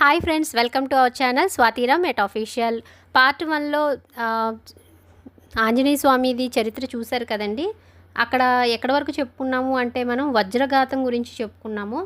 Hi friends welcome to our channel Swathiram at official part వన్లో ఆంజనేయ స్వామిది చరిత్ర చూశారు కదండి. అక్కడ ఎక్కడి వరకు చెప్పుకున్నాము అంటే మనం వజ్రఘాతం గురించి చెప్పుకున్నాము.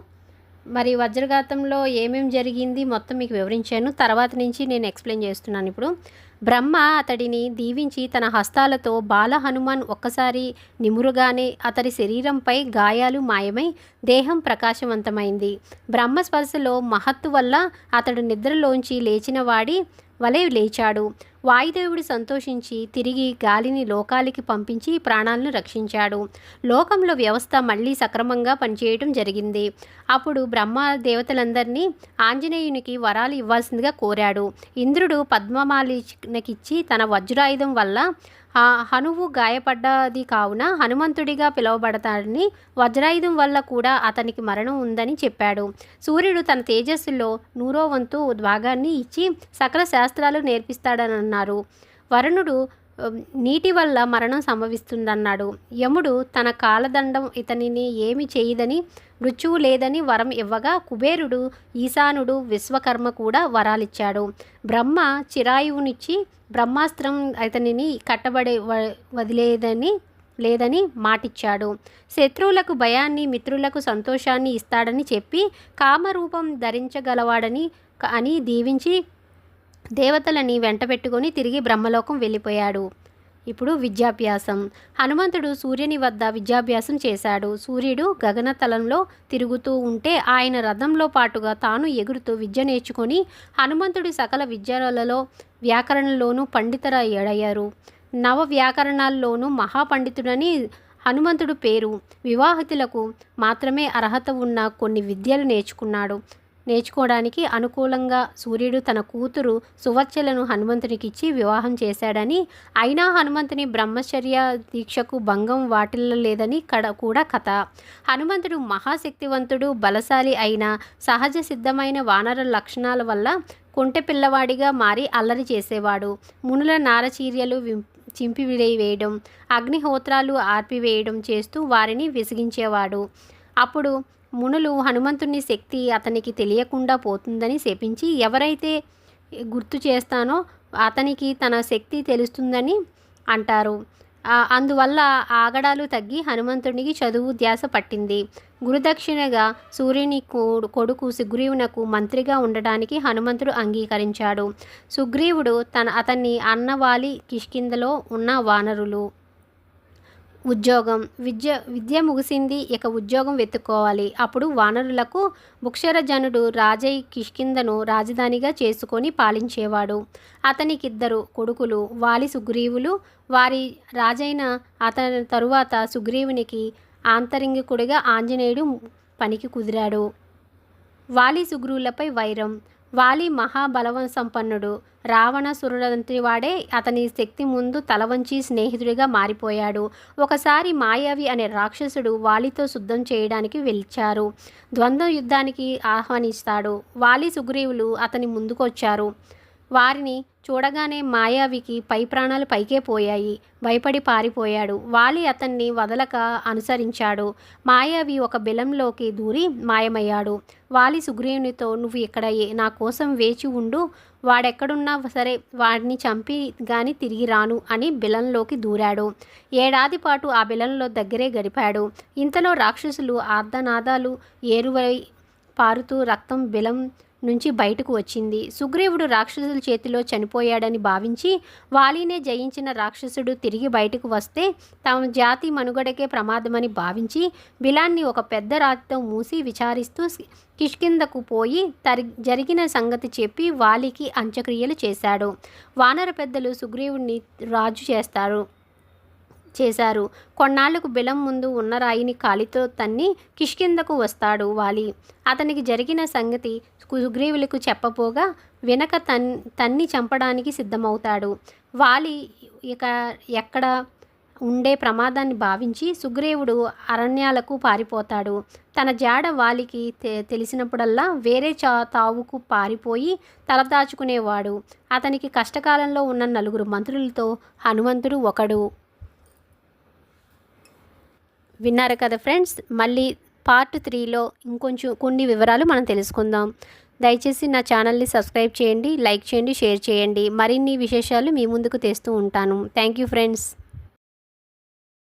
మరి వజ్రఘాతంలో ఏమేం జరిగింది మొత్తం మీకు వివరించాను. తర్వాత నుంచి నేను ఎక్స్ప్లెయిన్ చేస్తున్నాను ఇప్పుడు. బ్రహ్మ అతడిని దీవించి తన హస్తాలతో బాల హనుమాన్ ఒక్కసారి నిమురుగానే అతడి శరీరంపై గాయాలు మాయమై దేహం ప్రకాశవంతమైంది. బ్రహ్మ స్పర్శలో మహత్తు వల్ల అతడు నిద్రలోంచి లేచిన వాడి వలె లేచాడు. వాయుదేవుడు సంతోషించి తిరిగి గాలిని లోకాలకి పంపించి ప్రాణాలను రక్షించాడు. లోకంలో వ్యవస్థ మళ్ళీ సక్రమంగా పనిచేయటం జరిగింది. అప్పుడు బ్రహ్మ దేవతలందరినీ ఆంజనేయునికి వరాలు ఇవ్వాల్సిందిగా కోరాడు. ఇంద్రుడు పద్మమాలినకిచ్చి తన వజ్రాయుధం వల్ల ఆ హనువు గాయపడ్డది కావున హనుమంతుడిగా పిలువబడతాడని వజ్రాయుధం వల్ల కూడా అతనికి మరణం ఉందని చెప్పాడు. సూర్యుడు తన తేజస్సులో నూరో వంతు భాగాన్ని ఇచ్చి సకల శాస్త్రాలు నేర్పిస్తాడని అన్నారు. వరుణుడు నీటి వల్ల మరణం సంభవిస్తుందన్నాడు. యముడు తన కాలదండం ఇతనిని ఏమి చేయదని మృత్యువు లేదని వరం ఇవ్వగా కుబేరుడు ఈశానుడు విశ్వకర్మ కూడా వరాలిచ్చాడు. బ్రహ్మ చిరాయువునిచ్చి బ్రహ్మాస్త్రం ఇతనిని కట్టబడే వ- వదిలేదని లేదని మాటిచ్చాడు. శత్రువులకు భయాన్ని మిత్రులకు సంతోషాన్ని ఇస్తాడని చెప్పి కామరూపం ధరించగలవాడని అని దీవించి దేవతలని వెంటబెట్టుకొని తిరిగి బ్రహ్మలోకం వెళ్ళిపోయాడు. ఇప్పుడు విద్యాభ్యాసం. హనుమంతుడు సూర్యుని వద్ద విద్యాభ్యాసం చేశాడు. సూర్యుడు గగనతలంలో తిరుగుతూ ఉంటే ఆయన రథంలో పాటుగా తాను ఎగురుతూ విద్య నేర్చుకొని హనుమంతుడి సకల విద్యలలో వ్యాకరణలోనూ పండితరయ్యారు నవ వ్యాకరణాల్లోనూ మహాపండితుడని హనుమంతుడు పేరు. వివాహితులకు మాత్రమే అర్హత ఉన్న కొన్ని విద్యలు నేర్చుకున్నాడు. నేర్చుకోవడానికి అనుకూలంగా సూర్యుడు తన కూతురు సువచ్చలను హనుమంతునికిచ్చి వివాహం చేశాడని అయినా హనుమంతుని బ్రహ్మచర్య దీక్షకు భంగం వాటిల్లలేదని కడ కూడా కథ. హనుమంతుడు మహాశక్తివంతుడు బలశాలి అయిన సహజ సిద్ధమైన వానర లక్షణాల వల్ల కుంటె పిల్లవాడిగా మారి అల్లరి చేసేవాడు. మునుల నారచీర్యలు విం- చింపివేయడం అగ్నిహోత్రాలు ఆర్పివేయడం చేస్తూ వారిని విసిగించేవాడు. అప్పుడు మునులు హనుమంతుని శక్తి అతనికి తెలియకుండా పోతుందని శపించి ఎవరైతే గుర్తు చేస్తానో అతనికి తన శక్తి తెలుస్తుందని అంటారు. అందువల్ల ఆగడాలు తగ్గి హనుమంతునికి చదువు ధ్యాస పట్టింది. గురుదక్షిణగా సూర్యుని కొడుకు సుగ్రీవునకు మంత్రిగా ఉండడానికి హనుమంతుడు అంగీకరించాడు. సుగ్రీవుడు తన అతన్ని అన్నవాలి కిష్కిందలో ఉన్న వానరులు. ఉద్యోగం. విద్య విద్య ముగిసింది ఇక ఉద్యోగం వెతుక్కోవాలి. అప్పుడు వానరులకు భుక్షరజనుడు రాజై కిష్కిందను రాజధానిగా చేసుకొని పాలించేవాడు. అతనికిద్దరు కొడుకులు వాలి సుగ్రీవులు. వారి రాజైన అతని తరువాత సుగ్రీవునికి ఆంతరింగికుడిగా ఆంజనేయుడు పనికి కుదిరాడు. వాలి సుగ్రీవులపై వైరం. వాలి మహాబలవం సంపన్నుడు రావణసురుడంతి వాడే అతని శక్తి ముందు తలవంచి స్నేహితుడిగా మారిపోయాడు. ఒకసారి మాయావి అనే రాక్షసుడు వాలితో శుద్ధం చేయడానికి వెలిచారు ద్వంద్వ యుద్ధానికి ఆహ్వానిస్తాడు. వాలి సుగ్రీవులు అతని ముందుకొచ్చారు. వారిని చూడగానే మాయావికి పై ప్రాణాలు పైకే పోయాయి. భయపడి పారిపోయాడు. వాలి అతన్ని వదలక అనుసరించాడు. మాయావి ఒక బిలంలోకి దూరి మాయమయ్యాడు. వాలి సుగ్రీవునితో నువ్వు ఇక్కడ నా కోసం వేచి ఉండు. వాడెక్కడున్నా సరే వాడిని చంపి గాని తిరిగి రాను అని బిలంలోకి దూరాడు. ఏడాది పాటు ఆ బిలంలో దగ్గరే గడిపాడు. ఇంతలో రాక్షసులు ఆర్ధనాదాలు ఏరువై పారుతూ రక్తం బిలం నుంచి బయటకు వచ్చింది. సుగ్రీవుడు రాక్షసుల చేతిలో చనిపోయాడని భావించి వాలినే జయించిన రాక్షసుడు తిరిగి బయటకు వస్తే తమ జాతి మనుగడకే ప్రమాదమని భావించి బిలాన్ని ఒక పెద్ద రాతితో మూసి విచారిస్తూ కిష్కిందకు పోయి తరి జరిగిన సంగతి చెప్పి వాలికి అంత్యక్రియలు చేశాడు. వానర పెద్దలు సుగ్రీవుడిని రాజు చేస్తారు. చేశారు. కొన్నాళ్ళకు బిలం ముందు ఉన్న రాయిని కాలితో తన్ని కిష్కిందకు వస్తాడు వాలి. అతనికి జరిగిన సంగతి సుగ్రీవులకు చెప్పపోగా వెనక తన్ తన్ని చంపడానికి సిద్ధమవుతాడు. వాలి ఇక ఎక్కడ ఉండే ప్రమాదాన్ని భావించి సుగ్రీవుడు అరణ్యాలకు పారిపోతాడు. తన జాడ వాలికి తె- తెలిసినప్పుడల్లా వేరే చా తావుకు పారిపోయి తలదాచుకునేవాడు. అతనికి కష్టకాలంలో ఉన్న నలుగురు మంత్రులతో హనుమంతుడు ఒకడు. విన్నారు కదా ఫ్రెండ్స్? మళ్ళీ పార్ట్ త్రీలో ఇంకొంచెం కొన్ని వివరాలు మనం తెలుసుకుందాం. దయచేసి నా ఛానల్ని సబ్స్క్రైబ్ చేయండి లైక్ చేయండి షేర్ చేయండి. మరిన్ని విశేషాలు మీ ముందుకు తెస్తూ ఉంటాను. Thank you friends